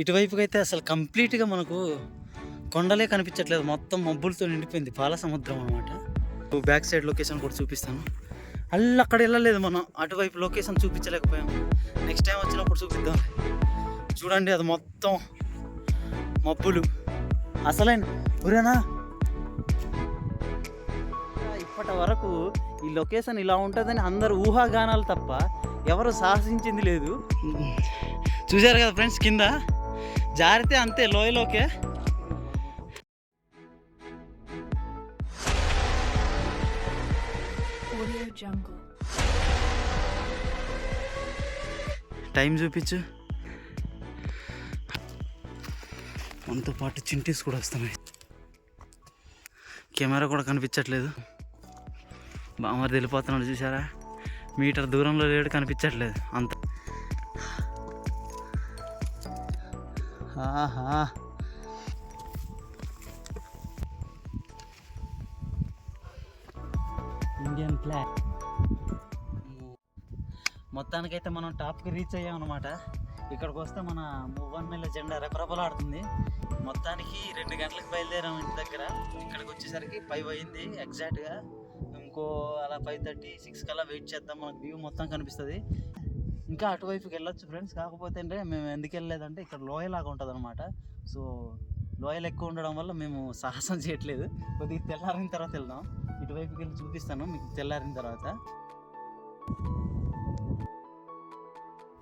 ఇటువైపుకి అయితే అసలు కంప్లీట్గా మనకు కొండలే కనిపించట్లేదు. మొత్తం మబ్బులతో నిండిపోయింది పాల సముద్రం అనమాట బ్యాక్ సైడ్ లొకేషన్ కూడా చూపిస్తాను. అల్లు అక్కడ వెళ్ళలేదు మనం. అటువైపు లొకేషన్ చూపించలేకపోయాము. నెక్స్ట్ టైం వచ్చినప్పుడు చూపిద్దాం. చూడండి అది మొత్తం మబ్బులు. అసలైన పురేనా ఇప్పటి వరకు ఈ లొకేషన్ ఇలా ఉంటుందని అందరు ఊహాగానాలు తప్ప ఎవరు సాహసించింది లేదు. చూశారు కదా ఫ్రెండ్స్ కింద? జారితే అంతే లోయలోకే. టైం చూపించు. మనతో పాటు చింటీస్ కూడా వస్తున్నాయి. కెమెరా కూడా కనిపించట్లేదు. బామర్ వెళ్ళిపోతున్నాడు చూసారా మీటర్ దూరంలో లేడు కనిపించట్లేదు. అంత ఆహా. Indian flag. మొత్తానికైతే మనం టాప్కి రీచ్ అయ్యాం అనమాట ఇక్కడికి వస్తే మన మువ్వన్నెల జెండా రెపరెపలాడుతుంది. మొత్తానికి రెండు గంటలకు బయలుదేరాం ఇంటి దగ్గర. ఇక్కడికి వచ్చేసరికి ఫైవ్ అయింది ఎగ్జాక్ట్గా ఇంకో అలా ఫైవ్ థర్టీ సిక్స్ కల్లా వెయిట్ చేద్దాం. మనకు వ్యూ మొత్తం కనిపిస్తుంది. ఇంకా అటువైపుకి వెళ్ళొచ్చు ఫ్రెండ్స్. కాకపోతే అంటే మేము ఎందుకు వెళ్ళలేదంటే ఇక్కడ లోయలాగా ఉంటుంది అనమాట సో లోయలు ఎక్కువ ఉండడం వల్ల మేము సాహసం చేయట్లేదు. కొద్దిగా తెల్లారిన తర్వాత వెళ్దాం. ఇటువైపుకి వెళ్ళి చూపిస్తాను మీకు తెల్లారిన తర్వాత.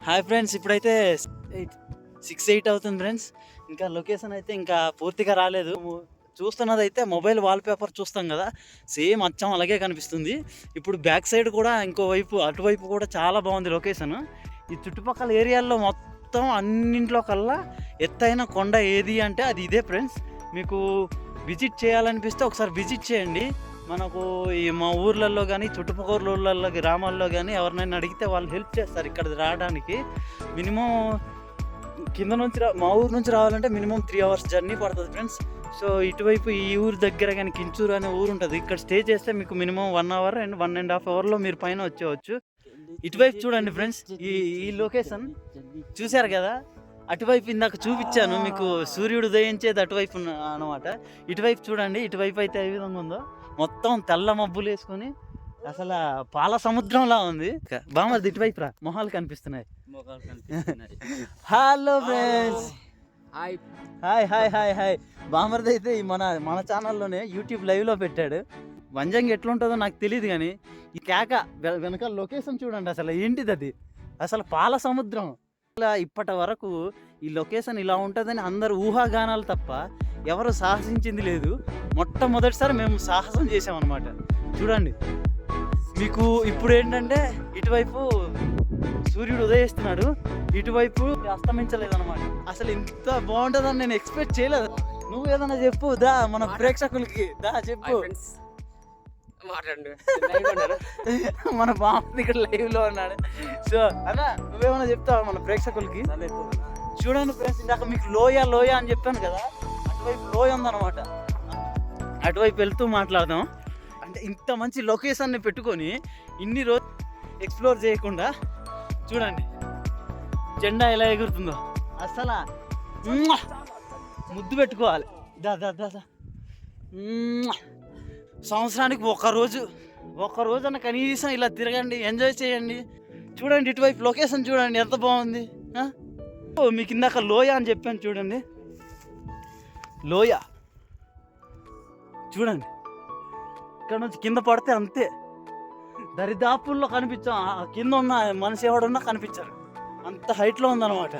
హాయ్ ఫ్రెండ్స్ ఇప్పుడైతే సిక్స్ ఎయిట్ అవుతుంది ఫ్రెండ్స్. ఇంకా లొకేషన్ అయితే ఇంకా పూర్తిగా రాలేదు. చూస్తున్నది అయితే మొబైల్ వాల్పేపర్ చూస్తాం కదా సేమ్ అచ్చం అలాగే కనిపిస్తుంది. ఇప్పుడు బ్యాక్ సైడ్ కూడా ఇంకో వైపు అటువైపు కూడా చాలా బాగుంది లొకేషన్. ఈ చుట్టుపక్కల ఏరియాల్లో మొత్తం అన్నింట్లో కల్లా ఎత్తైన కొండ ఏది అంటే అది ఇదే ఫ్రెండ్స్. మీకు విజిట్ చేయాలనిపిస్తే ఒకసారి విజిట్ చేయండి. మనకు ఈ మా ఊర్లలో కానీ చుట్టుపక్కల ఊర్లలో గ్రామాల్లో కానీ ఎవరినైనా అడిగితే వాళ్ళు హెల్ప్ చేస్తారు ఇక్కడ రావడానికి. మినిమం కింద నుంచి రా మా ఊరు నుంచి రావాలంటే మినిమం త్రీ అవర్స్ జర్నీ పడుతుంది ఫ్రెండ్స్. సో ఇటువైపు ఈ ఊరు దగ్గర కానీ కించూరు అనే ఊరు ఉంటుంది. ఇక్కడ స్టే చేస్తే మీకు minimum one hour and one and half అవర్లో మీరు పైన వచ్చేవచ్చు. ఇటువైపు చూడండి ఫ్రెండ్స్ ఈ ఈ లొకేషన్ చూశారు కదా? అటువైపు ఇందాక చూపించాను మీకు సూర్యుడు ఉదయించేది అటువైపు అనమాట. ఇటువైపు చూడండి ఇటువైపు అయితే ఏ విధంగా ఉందో. మొత్తం తెల్ల మబ్బులు వేసుకొని అసలు పాల సముద్రంలా ఉంది. బామది ఇటువైపు రా. మొహాలు కనిపిస్తున్నాయి. Hello friends hi hi hi hi hi బామర్ది అయితే ఈ మన మన ఛానల్లోనే యూట్యూబ్ లైవ్లో పెట్టాడు. వంజంగి ఎట్లుంటుందో నాకు తెలియదు కానీ ఈ కేక వెనక లొకేషన్ చూడండి అసలు. ఏంటిది అది? అసలు పాల సముద్రం. ఇలా ఇప్పటి వరకు ఈ లొకేషన్ ఇలా ఉంటుందని అందరు ఊహాగానాలు తప్ప ఎవరు సాహసించింది లేదు. మొట్టమొదటిసారి మేము సాహసం చేసామన్నమాట చూడండి. మీకు ఇప్పుడు ఏంటంటే ఇటువైపు సూర్యుడు ఉదయిస్తున్నాడు. ఇటువైపు అస్తమించలేదు అనమాట అసలు ఇంత బాగుంటుందని నేను ఎక్స్పెక్ట్ చేయలేదు. నువ్వు ఏదన్నా చెప్పు దా మన ప్రేక్షకులకి. దా చెప్పు? మన బామ్మ ఇక్కడ లైవ్లో ఉన్నాడు. సో అన్న నువ్వేమన్నా చెప్తావా మన ప్రేక్షకులకి? చూడండి ఫ్రెండ్స్ ఇందాక మీకు లోయ లోయ అని చెప్పాను కదా. అటువైపు లోయ ఉందన్నమాట. అటువైపు వెళ్తూ మాట్లాడదాం. అంటే ఇంత మంచి లొకేషన్ని పెట్టుకొని ఇన్ని రోజు ఎక్స్ప్లోర్ చేయకుండా చూడండి. జెండా ఎలా ఎగురుతుందో. అసలు! ముద్దు పెట్టుకోవాలి. దా దా దా! సంవత్సరానికి ఒక రోజు ఒక రోజున కనీసం ఇలా తిరగండి ఎంజాయ్ చేయండి. చూడండి ఇటువైపు లొకేషన్ చూడండి ఎంత బాగుంది. మీకు ఇందాక లోయ అని చెప్పాను చూడండి. లోయ. చూడండి. ఇక్కడ నుంచి కింద పడితే అంతే. దరిదాపుల్లో కనిపించాం. ఆ కింద ఉన్న మనిషి ఎవడున్నా కనిపించారు. అంత హైట్లో ఉందన్నమాట.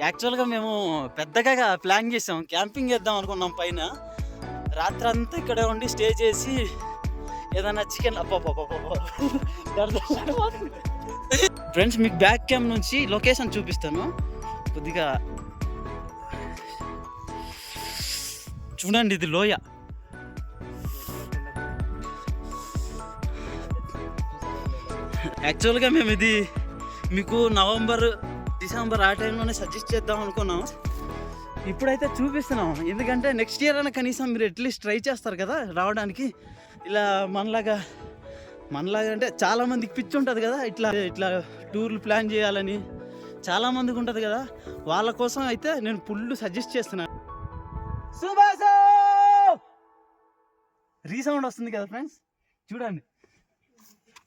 యాక్చువల్గా మేము పెద్దగా ప్లాన్ చేసాం. క్యాంపింగ్ చేద్దాం అనుకున్నాం పైన. రాత్రి అంతా ఇక్కడే ఉండి స్టే చేసి ఏదైనా చికెన్ ఫ్రెండ్స్ మీకు బ్యాక్ క్యామ్ నుంచి లొకేషన్ చూపిస్తాను. కొద్దిగా చూడండి ఇది లోయ. యాక్చువల్గా మేము ఇది మీకు నవంబర్ డిసెంబర్ ఆ టైంలోనే సజెస్ట్ చేద్దాం అనుకున్నాం. ఇప్పుడైతే చూపిస్తున్నాం. ఎందుకంటే నెక్స్ట్ ఇయర్ అయినా కనీసం మీరు అట్లీస్ట్ ట్రై చేస్తారు కదా రావడానికి. ఇలా మనలాగా మనలాగా అంటే చాలామందికి పిచ్చి ఉంటుంది కదా ఇట్లా ఇట్లా టూర్లు ప్లాన్ చేయాలని. చాలామందికి ఉంటుంది కదా. వాళ్ళ కోసం అయితే నేను ఫుల్ సజెస్ట్ చేస్తున్నాను సుభాష్! రీసౌండ్ వస్తుంది కదా ఫ్రెండ్స్ చూడండి.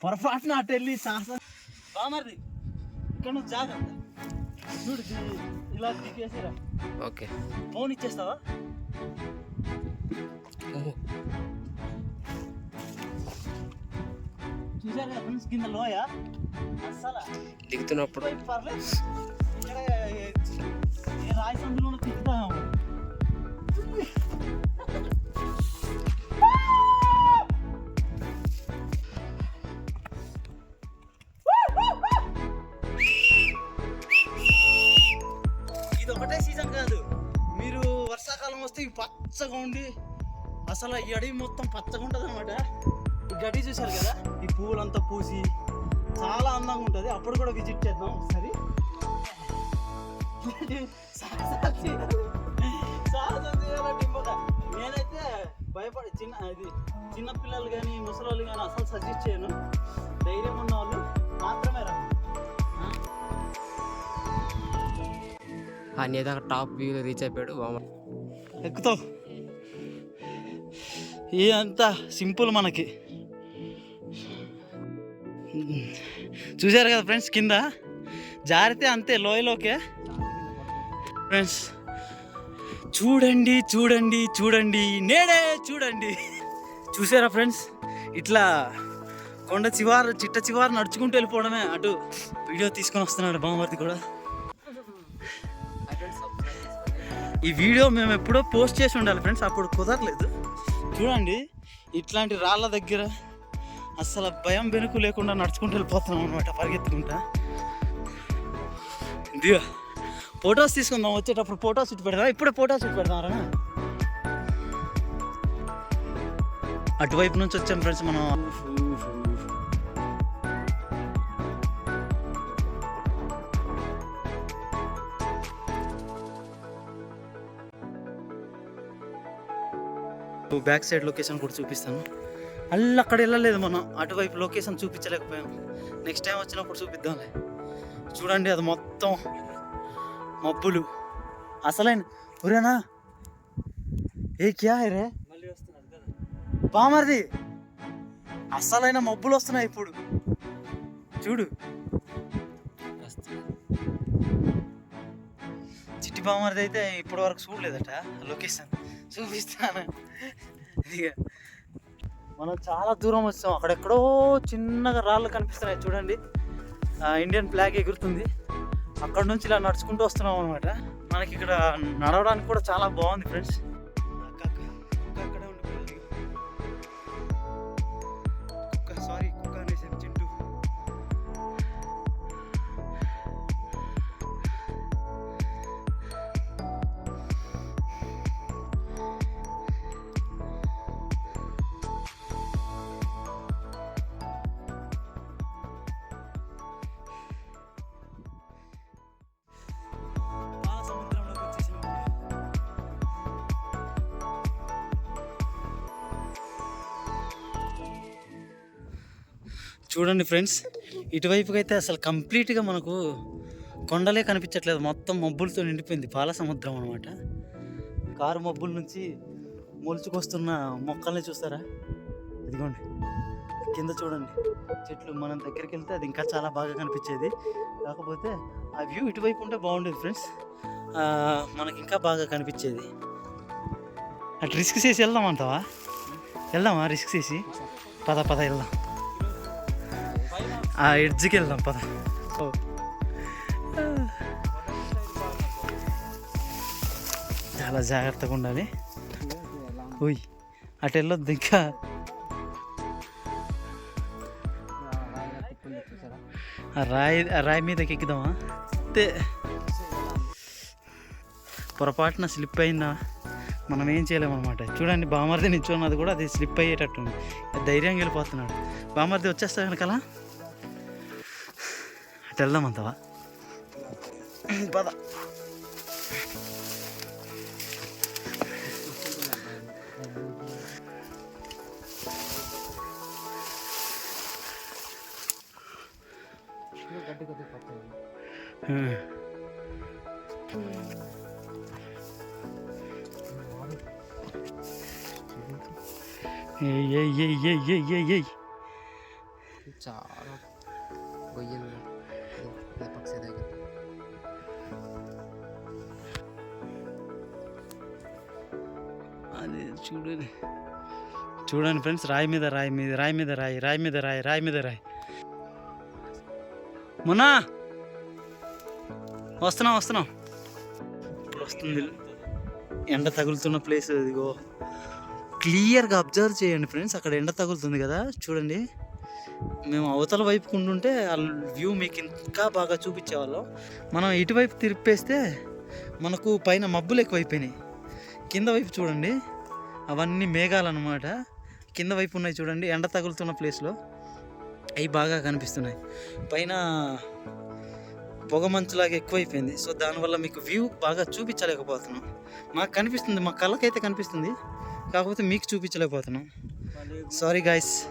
పొరపాటున అటు వెళ్ళి సాహసం బామర్ది ఇక్కడ నుంచి జాగ్రత్త. చూడు ఇలా దిగేసారా ఓకే. ఫోన్ ఇచ్చేస్తావా? చూసారు కదా ఫ్రెండ్స్ కింద లోయ. అస్సలు. దిగుతున్నప్పుడు. పర్లేదు. రాయి సందులో తిప్పుతాము. పచ్చగా ఉండి అసలు ఈ అడవి మొత్తం పచ్చగా ఉంటుంది అనమాట ఈ గడ్డి చూశారు కదా? ఈ పువ్వులంతా పూసి చాలా అందంగా ఉంటుంది. అప్పుడు కూడా విజిట్ చేద్దాం. ఒకసారి నేనైతే భయపడి చిన్న ఇది చిన్న పిల్లలు కానీ ముసలి కానీ అసలు సజెస్ట్ చేయను. ధైర్యం ఉన్న వాళ్ళు మాత్రమే రా. ఆ నేదాక టాప్ వ్యూ రీచ్ అయిపోయాడు. ఎక్కుతావు. ఇదంతా అంతా సింపుల్ మనకి. చూశారు కదా ఫ్రెండ్స్ కింద? జారితే అంతే లోయలోకే. ఫ్రెండ్స్ చూడండి చూడండి చూడండి నేనే చూడండి. చూసారా ఫ్రెండ్స్? ఇట్లా కొండ చివారు చిట్ట చివారు నడుచుకుంటూ వెళ్ళిపోవడమే. అటు వీడియో తీసుకొని వస్తున్నాడు బామవర్తి కూడా. ఈ వీడియో మేము ఎప్పుడో పోస్ట్ చేసి ఉండాలి ఫ్రెండ్స్. అప్పుడు కుదరలేదు. చూడండి ఇట్లాంటి రాళ్ళ దగ్గర అసలు భయం బెనుకు లేకుండా నడుచుకుంటూ వెళ్ళిపోతున్నాం అనమాట పరిగెత్తుకుంటా. దిగా ఫొటోస్ తీసుకుందాం వచ్చేటప్పుడు ఫొటోస్ ఇటు పెడదాం ఇప్పుడే ఫొటోస్ ఇటు పెడదాం రా? అటువైపు నుంచి వచ్చాం ఫ్రెండ్స్ మనం. బ్యాక్ సైడ్ లొకేషన్ కూడా చూపిస్తాను. అల్ల అక్కడ వెళ్ళలేదు మనం అటువైపు లొకేషన్ చూపించలేకపోయాం. నెక్స్ట్ టైం వచ్చినప్పుడు చూపిద్దాంలే. చూడండి అది మొత్తం. మబ్బులు. అసలైన ఒరేనా ఏ క్యా రే? బామర్ది. అసలైన మబ్బులు వస్తున్నాయి ఇప్పుడు. చూడు. చిట్టి బామర్ది అయితే ఇప్పటి వరకు చూడలేదట. లొకేషన్ చూపిస్తాను. మనం చాలా దూరం వచ్చాం. అక్కడెక్కడో చిన్నగా రాళ్ళు కనిపిస్తున్నాయి చూడండి. ఇండియన్ ఫ్లాగ్ ఎగురుతుంది. అక్కడ నుంచి ఇలా నడుచుకుంటూ వస్తున్నాం అనమాట మనకి ఇక్కడ నడవడానికి కూడా చాలా బాగుంది ఫ్రెండ్స్. చూడండి ఫ్రెండ్స్ ఇటువైపుకి అయితే అసలు కంప్లీట్గా మనకు కొండలే కనిపించట్లేదు. మొత్తం మబ్బులతో నిండిపోయింది పాల సముద్రం అనమాట కారు మబ్బుల నుంచి మొలుచుకొస్తున్న మొక్కల్ని చూస్తారా? ఇదిగోండి కింద చూడండి. చెట్లు మనం దగ్గరికి వెళ్తే అది ఇంకా చాలా బాగా కనిపించేది. కాకపోతే ఆ వ్యూ ఇటువైపు ఉంటే బాగుండేది ఫ్రెండ్స్. మనకి ఇంకా బాగా కనిపించేది. అటు రిస్క్ చేసి వెళ్దామంటావా వెళ్దామా? రిస్క్ చేసి? పద పద వెళ్దాం. ఆ ఎడ్జ్కి వెళ్దాం పద. చాలా జాగ్రత్తగా ఉండాలి. ఓయ్ అటు వెళ్ళొద్దు ఇంకా. రాయి రాయి మీదకి ఎక్కుదామా? అంతే. పొరపాటున స్లిప్ అయినా మనం ఏం చేయలేము అనమాట చూడండి బామర్ది నిల్చున్నది కూడా అది స్లిప్ అయ్యేటట్టు ఉంది. ధైర్యంగా వెళ్ళిపోతున్నాడు. బామర్ది వచ్చేస్తా వెనకాల? అటు వెళ్దామంటావా పద ఏయ్ ఏయ్ ఏయ్ ఏయ్ ఏయ్ ఏయ్ చాలా గొయ్యలు పక్షి దగ్గర అది చూడండి చూడండి ఫ్రెండ్స్ రాయి మీద రాయి మీద రాయి మీద రాయి రాయి మీద రాయి రాయి మీద రాయి మొన్నా వస్తున్నాం వస్తున్నాం. ఇప్పుడు వస్తుంది. ఎండ తగులుతున్న ప్లేస్ ఇదిగో. క్లియర్గా అబ్జర్వ్ చేయండి ఫ్రెండ్స్ అక్కడ ఎండ తగులుతుంది కదా చూడండి. మేము అవతల వైపు ఉంటుంటే ఆ వ్యూ మీకు ఇంకా బాగా చూపించేవాళ్ళం. మనం ఇటువైపు తిరిపేస్తే మనకు పైన మబ్బులు ఎక్కువైపోయినాయి. కింద వైపు చూడండి. అవన్నీ మేఘాలు అనమాట కింద వైపు ఉన్నాయి చూడండి. ఎండ తగులుతున్న ప్లేస్లో అవి బాగా కనిపిస్తున్నాయి. పైన పొగ మంచులాగా ఎక్కువైపోయింది. సో దానివల్ల మీకు వ్యూ బాగా చూపించలేకపోతున్నాం. మాకు కనిపిస్తుంది. మా కళ్ళకైతే కనిపిస్తుంది. కాకపోతే మీకు చూపించలేకపోతున్నాం. Sorry guys